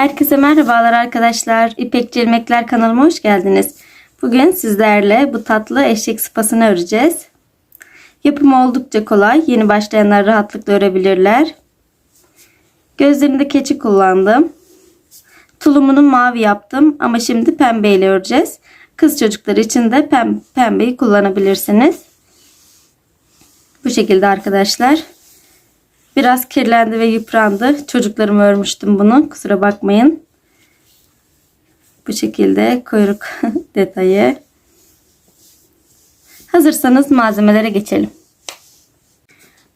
Herkese merhabalar arkadaşlar. İpek Cilmekler kanalıma hoş geldiniz. Bugün sizlerle bu tatlı eşek sıpasını öreceğiz. Yapımı oldukça kolay. Yeni başlayanlar rahatlıkla örebilirler. Gözlerinde keçi kullandım. Tulumunu mavi yaptım ama şimdi pembeyle öreceğiz. Kız çocukları için de pem pembeyi kullanabilirsiniz. Bu şekilde arkadaşlar. Biraz kirlendi ve yıprandı. Çocuklarım örmüştüm bunu. Kusura bakmayın. Bu şekilde kuyruk detayı. Hazırsanız malzemelere geçelim.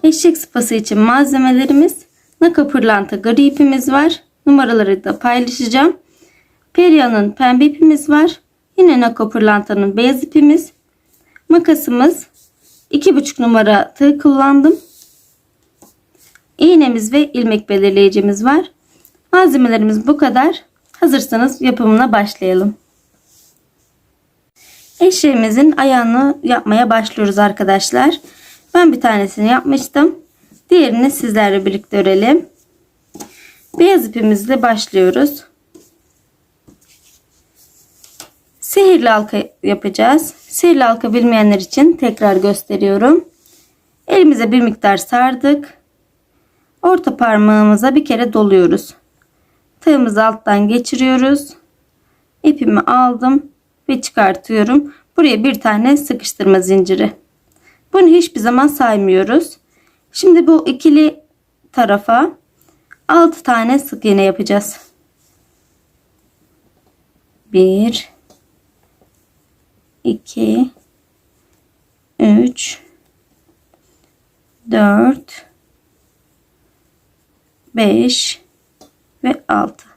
Eşek sıpası için malzemelerimiz naka pırlanta gri ipimiz var. Numaraları da paylaşacağım. Peria'nın pembe ipimiz var. Yine naka pırlantanın beyaz ipimiz. Makasımız 2,5 numara tığ kullandım. İğnemiz ve ilmek belirleyicimiz var. Malzemelerimiz bu kadar. Hazırsanız yapımına başlayalım. Eşeğimizin ayağını yapmaya başlıyoruz arkadaşlar. Ben bir tanesini yapmıştım. Diğerini sizlerle birlikte örelim. Beyaz ipimizle başlıyoruz. Sihirli halka yapacağız. Sihirli halka bilmeyenler için tekrar gösteriyorum. Elimize bir miktar sardık. Orta parmağımıza bir kere doluyoruz. Tığımızı alttan geçiriyoruz. İpimi aldım ve çıkartıyorum. Buraya bir tane sıkıştırma zinciri. Bunu hiçbir zaman saymıyoruz. Şimdi bu ikili tarafa 6 tane sık iğne yapacağız. 1 2 3 4 5 ve 6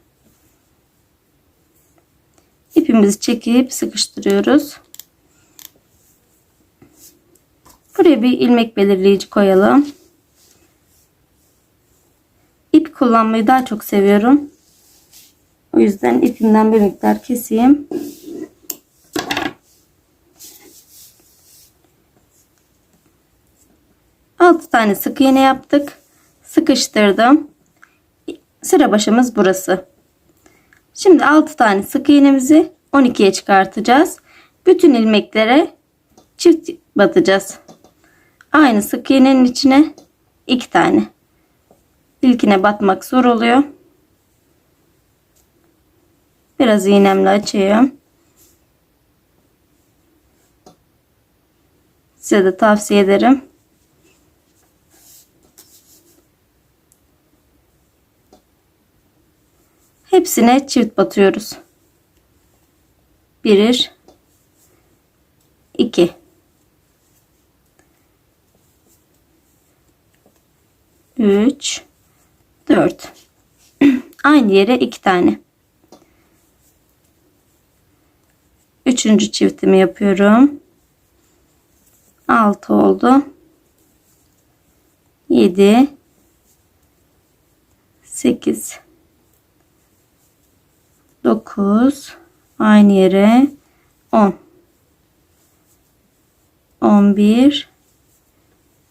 ipimizi çekip sıkıştırıyoruz. Buraya bir ilmek belirleyici koyalım. İp kullanmayı daha çok seviyorum. O yüzden ipimden bir miktar keseyim. Altı tane sık iğne yaptık. Sıkıştırdım Sıra başımız burası. Şimdi 6 tane sık iğnemizi 12'ye çıkartacağız. Bütün ilmeklere çift batacağız. Aynı sık iğnenin içine 2 tane. İlkine batmak zor oluyor. Biraz iğnemle açıyorum. Size de tavsiye ederim. Hepsine çift batıyoruz. Birir. iki. Üç. Dört. Aynı yere iki tane. Üçüncü çiftimi yapıyorum. Altı oldu. Yedi. Sekiz. 9 aynı yere 10 11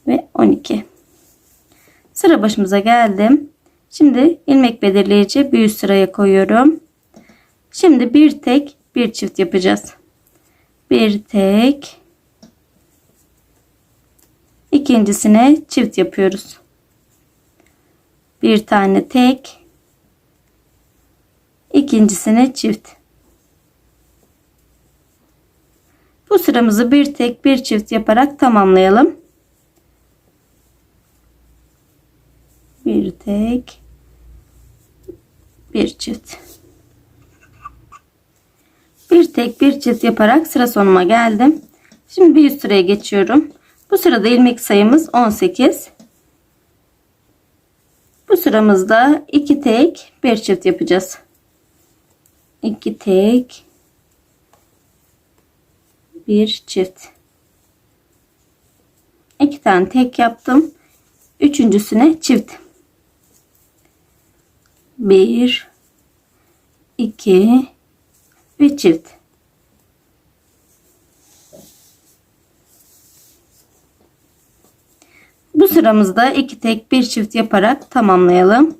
ve 12 sıra başımıza geldim şimdi ilmek belirleyici bir sıraya koyuyorum. Şimdi bir tek bir çift yapacağız. Bir tek ikincisine çift yapıyoruz. Bir tane tek ikincisine çift. Bu sıramızı bir tek bir çift yaparak tamamlayalım. Bir tek bir çift. Bir tek bir çift yaparak sıra sonuma geldim. Şimdi bir üst sıraya geçiyorum. Bu sırada ilmek sayımız 18. Bu sıramızda iki tek bir çift yapacağız. 2 tek. Bir çift. İki tane tek yaptım. Üçüncüsüne çift. Bir iki ve çift. Bu sıramızda iki tek bir çift yaparak tamamlayalım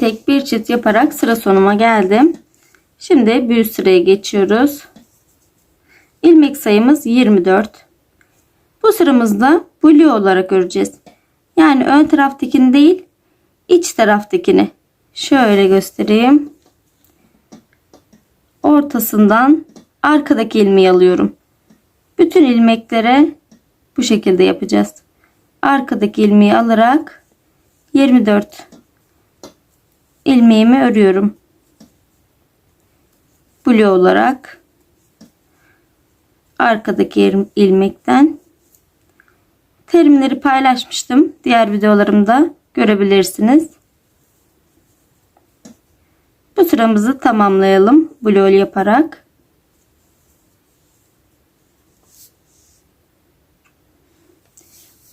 tek bir çift yaparak sıra sonuma geldim. Şimdi bir sıraya geçiyoruz. İlmek sayımız 24. Bu sıramızda blue olarak öreceğiz. Yani ön taraftakini değil iç taraftakini. Şöyle göstereyim. Ortasından arkadaki ilmeği alıyorum. Bütün ilmeklere bu şekilde yapacağız. Arkadaki ilmeği alarak 24 ilmeğimi örüyorum. Blue olarak arkadaki ilmekten terimleri paylaşmıştım. Diğer videolarımda görebilirsiniz. Bu sıramızı tamamlayalım. Blue yaparak.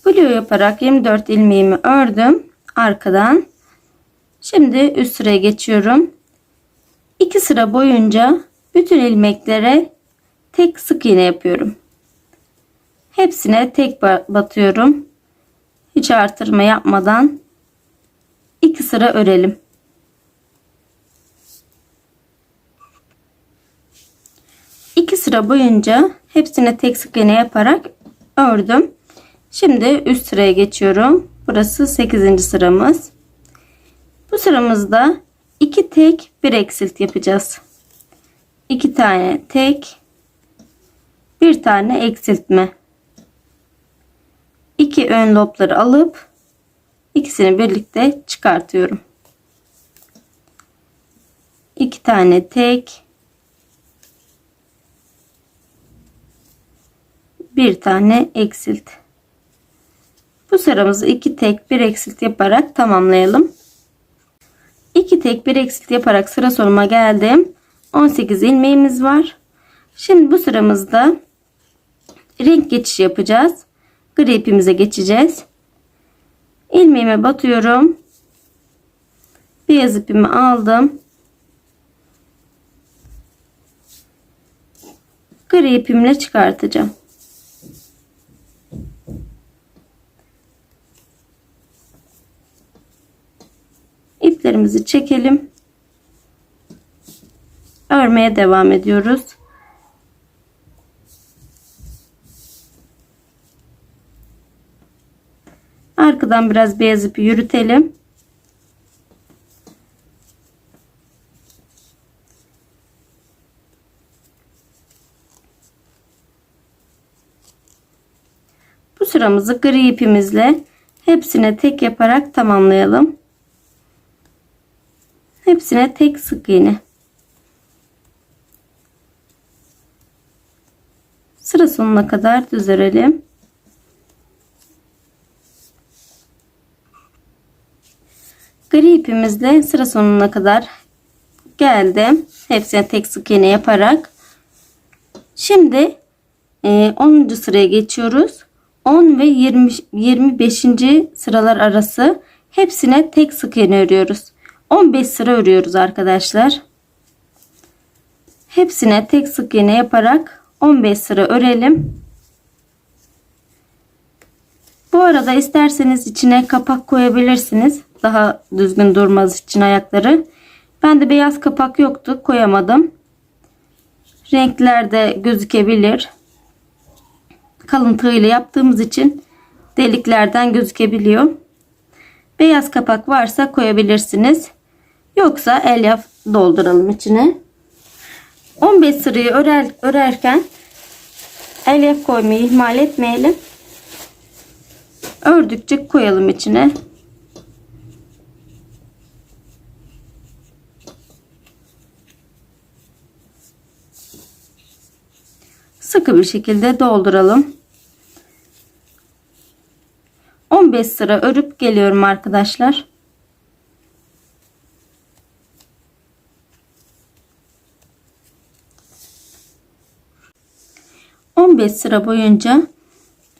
Blue yaparak 24 ilmeğimi ördüm arkadan. Şimdi üst sıraya geçiyorum. 2 sıra boyunca bütün ilmeklere tek sık iğne yapıyorum. Hepsine tek batıyorum. Hiç artırma yapmadan 2 sıra örelim. İki sıra boyunca hepsine tek sık iğne yaparak ördüm. Şimdi üst sıraya geçiyorum. Burası 8. sıramız. Bu sıramızda iki tek bir eksilt yapacağız. İki tane tek bir tane eksiltme. İki ön lobları alıp ikisini birlikte çıkartıyorum. İki tane tek bir tane eksilt. Bu sıramızı iki tek bir eksilt yaparak tamamlayalım. 2 tek bir eksilt yaparak sıra sonuma geldim. 18 ilmeğimiz var. Şimdi bu sıramızda renk geçiş yapacağız. Gri ipimize geçeceğiz. İlmeğime batıyorum. Beyaz ipimi aldım. Gri ipimle çıkartacağım. İplerimizi çekelim. Örmeye devam ediyoruz. Arkadan biraz beyaz ipi yürütelim. Bu sıramızı gri ipimizle hepsine tek yaparak tamamlayalım. Hepsine tek sık iğne. Sıra sonuna kadar düz örelim. Gri ipimizle sıra sonuna kadar geldim. Hepsine tek sık iğne yaparak. Şimdi 10. E, sıraya geçiyoruz. 10 ve 20, 25. sıralar arası hepsine tek sık iğne örüyoruz. 15 sıra örüyoruz arkadaşlar. Hepsine tek sık iğne yaparak 15 sıra örelim. Bu arada isterseniz içine kapak koyabilirsiniz. Daha düzgün durmaz için ayakları. Ben de beyaz kapak yoktu. Koyamadım. Renkler de gözükebilir. Kalın tığ ile yaptığımız için deliklerden gözükebiliyor. Beyaz kapak varsa koyabilirsiniz. Yoksa elyaf dolduralım içine. 15 sırayı örer, örerken elyaf koymayı ihmal etmeyelim. Ördükçe koyalım içine. Sıkı bir şekilde dolduralım. 15 sıra örüp geliyorum arkadaşlar. 15 sıra boyunca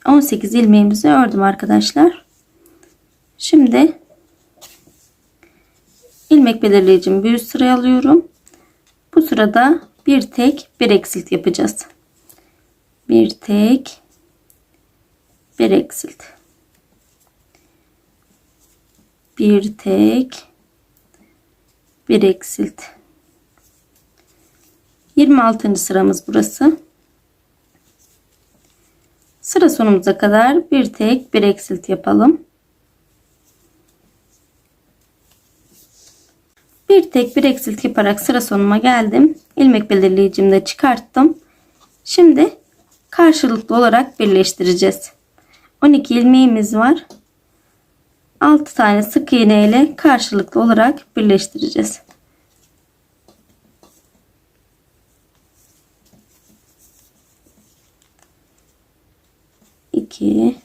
18 ilmeğimizi ördüm arkadaşlar. Şimdi ilmek belirleyicimi bir üst sıraya alıyorum. Bu sırada bir tek bir eksilt yapacağız. Bir tek bir eksilt. Bir tek bir eksilt 26. sıramız burası sıra sonumuza kadar bir tek bir eksilt yapalım. Bir tek bir eksilt yaparak sıra sonuma geldim. İlmek belirleyicimi de çıkarttım. Şimdi karşılıklı olarak birleştireceğiz. 12 ilmeğimiz var. 6 tane sık iğne ile karşılıklı olarak birleştireceğiz. İki,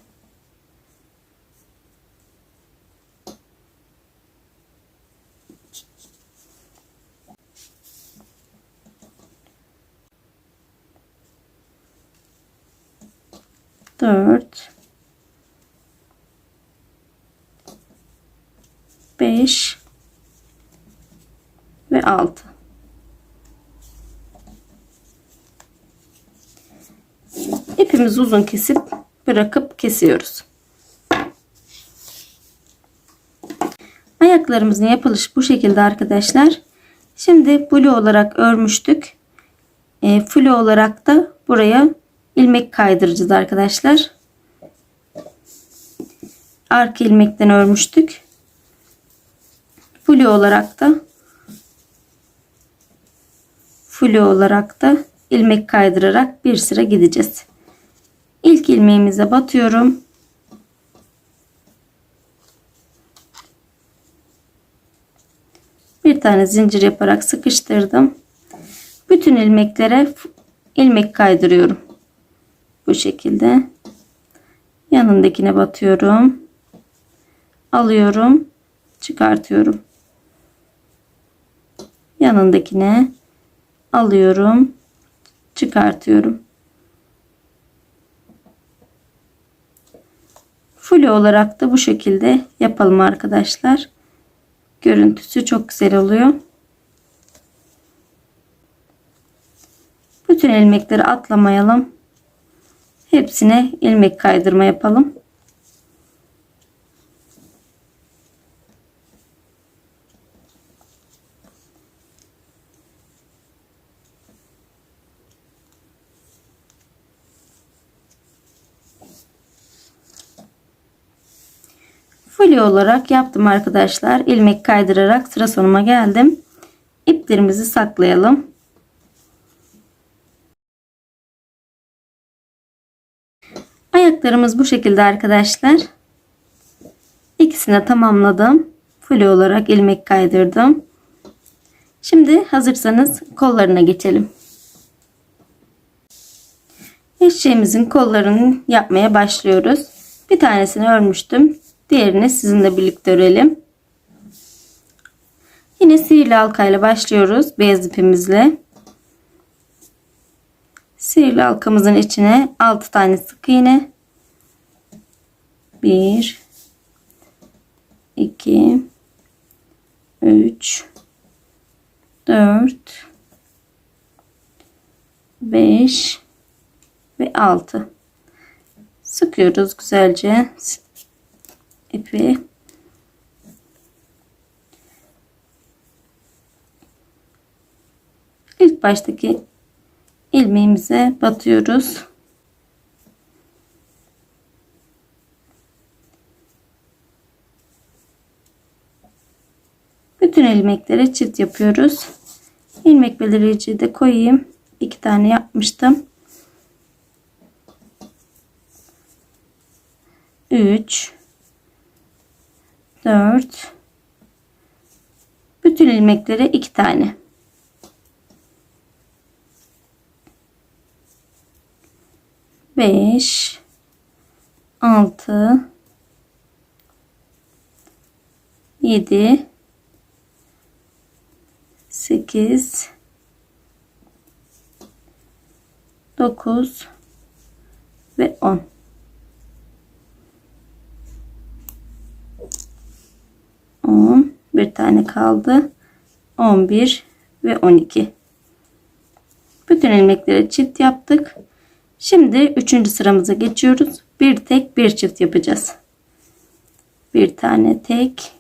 dört, 5 ve 6. İpimizi uzun kesip bırakıp kesiyoruz. Ayaklarımızın yapılışı bu şekilde arkadaşlar. Şimdi blue olarak örmüştük. E, flu olarak da buraya ilmek kaydıracağız arkadaşlar. Arka ilmekten örmüştük. Flu olarak da flu olarak da ilmek kaydırarak bir sıra gideceğiz. İlmeğimize batıyorum. Bir tane zincir yaparak sıkıştırdım. Bütün ilmeklere ilmek kaydırıyorum. Bu şekilde. Yanındakine batıyorum. Alıyorum. Çıkartıyorum yanındakine alıyorum çıkartıyorum full olarak da bu şekilde yapalım arkadaşlar. Görüntüsü çok güzel oluyor. Bütün ilmekleri atlamayalım. Hepsine ilmek kaydırma yapalım Full olarak yaptım arkadaşlar. ilmek kaydırarak sıra sonuma geldim. İplerimizi saklayalım. Ayaklarımız bu şekilde arkadaşlar. İkisini tamamladım. Full olarak ilmek kaydırdım. Şimdi hazırsanız kollarına geçelim. Eşeğimizin kollarını yapmaya başlıyoruz. Bir tanesini örmüştüm. Diğerini sizinle birlikte örelim. Yine sihirli halkayla başlıyoruz. Beyaz ipimizle. Sihirli halkamızın içine 6 tane sık iğne. 1 2 3 4 5 ve 6 sıkıyoruz güzelce ipi ilk baştaki ilmeğimize batıyoruz. Bütün ilmeklere çift yapıyoruz. İlmek belirleyiciyi de koyayım. İki tane yapmıştım. 3 4 bütün ilmeklere iki tane. Beş. Altı. Yedi. Sekiz. Dokuz. Ve on 10 bir tane kaldı. 11 ve 12 bütün ilmekleri çift yaptık. Şimdi üçüncü sıramıza geçiyoruz. Bir tek bir çift yapacağız. Bir tane tek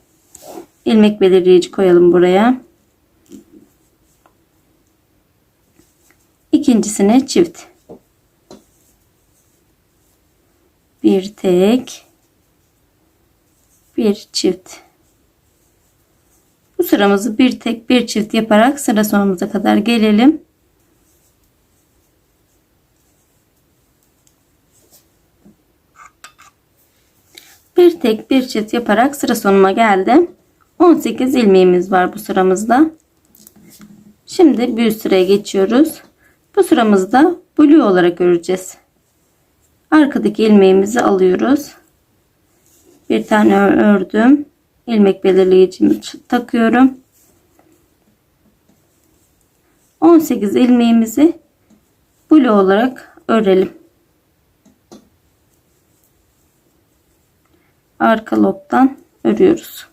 ilmek belirleyici koyalım buraya. İkincisine çift. Bir tek bir çift bu sıramızı bir tek bir çift yaparak sıra sonumuza kadar gelelim. Bir tek bir çift yaparak sıra sonuma geldim. 18 ilmeğimiz var bu sıramızda. Şimdi bir sıraya geçiyoruz. Bu sıramızda blue olarak öreceğiz. Arkadaki ilmeğimizi alıyoruz. Bir tane ördüm ilmek belirleyicimi takıyorum. 18 ilmeğimizi blue olarak örelim. Arka lobdan örüyoruz.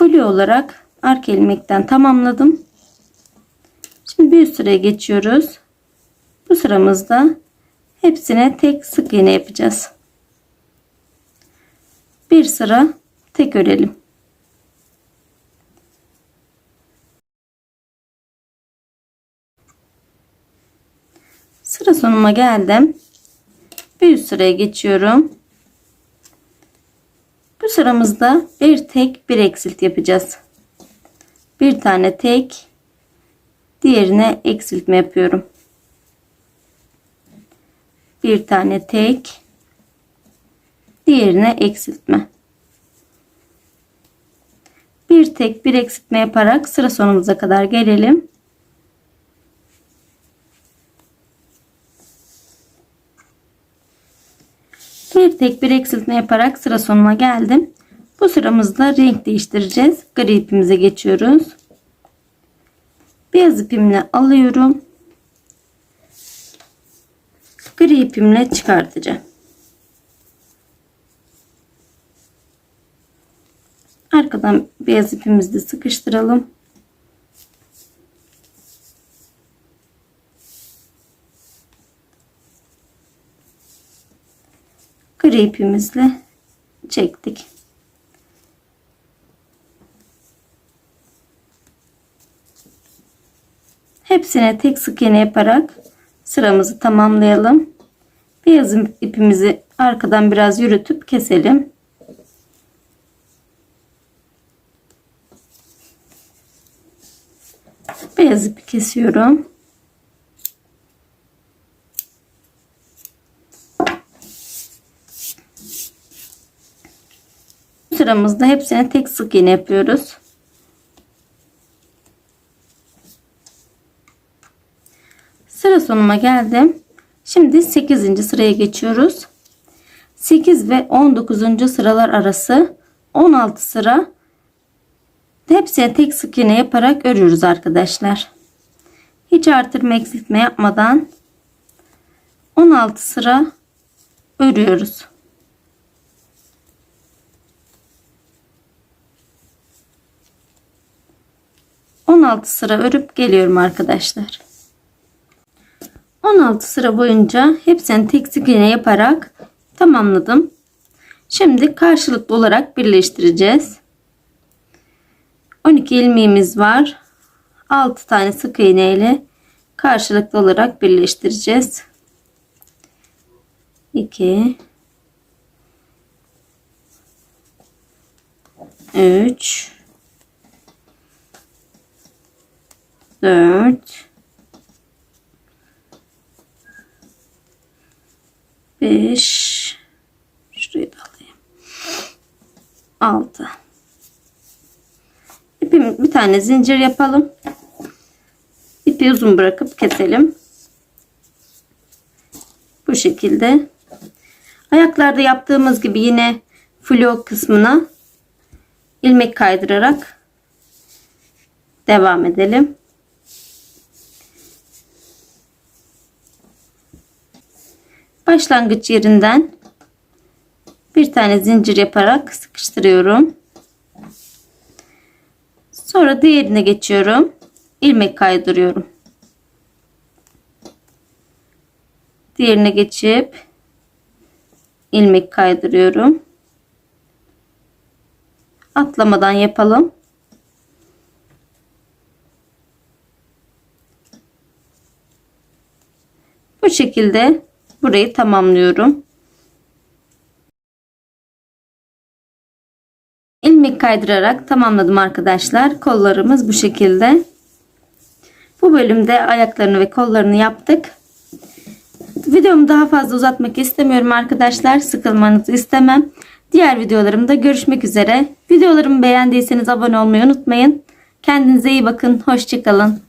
Blue olarak arka ilmekten tamamladım. Şimdi bir üst sıraya geçiyoruz. Bu sıramızda hepsine tek sık iğne yapacağız. Bir sıra tek örelim. Sıra sonuma geldim. Bir üst sıraya geçiyorum. Bu sıramızda bir tek bir eksilt yapacağız. Bir tane tek diğerine eksiltme yapıyorum. Bir tane tek diğerine eksiltme. Bir tek bir eksiltme yaparak sıra sonumuza kadar gelelim. Bir tek bir eksiltme yaparak sıra sonuna geldim. Bu sıramızda renk değiştireceğiz. Gri ipimize geçiyoruz. Beyaz ipimle alıyorum. Gri ipimle çıkartacağım. Arkadan beyaz ipimizi de sıkıştıralım. gri ipimizle çektik. Hepsine tek sık iğne yaparak sıramızı tamamlayalım. Beyaz ipimizi arkadan biraz yürütüp keselim. Beyaz ipi kesiyorum. sıramızda hepsine tek sık iğne yapıyoruz. Sıra sonuma geldim. Şimdi 8. sıraya geçiyoruz. 8 ve 19. sıralar arası 16 sıra hepsine tek sık iğne yaparak örüyoruz arkadaşlar. Hiç artırma eksiltme yapmadan 16 sıra örüyoruz. 16 sıra örüp geliyorum arkadaşlar. 16 sıra boyunca hepsini tek sık iğne yaparak tamamladım. Şimdi karşılıklı olarak birleştireceğiz. 12 ilmeğimiz var. 6 tane sık iğne ile karşılıklı olarak birleştireceğiz. 2 3 4 5 şurayı da alayım. 6 İpim bir tane zincir yapalım. İpi uzun bırakıp keselim. Bu şekilde. Ayaklarda yaptığımız gibi yine flo kısmına ilmek kaydırarak devam edelim başlangıç yerinden bir tane zincir yaparak sıkıştırıyorum. Sonra diğerine geçiyorum. ilmek kaydırıyorum. Diğerine geçip ilmek kaydırıyorum. Atlamadan yapalım. Bu şekilde burayı tamamlıyorum. ilmek kaydırarak tamamladım arkadaşlar. Kollarımız bu şekilde. Bu bölümde ayaklarını ve kollarını yaptık. Videomu daha fazla uzatmak istemiyorum arkadaşlar. Sıkılmanızı istemem. Diğer videolarımda görüşmek üzere. Videolarımı beğendiyseniz abone olmayı unutmayın. Kendinize iyi bakın. Hoşçakalın.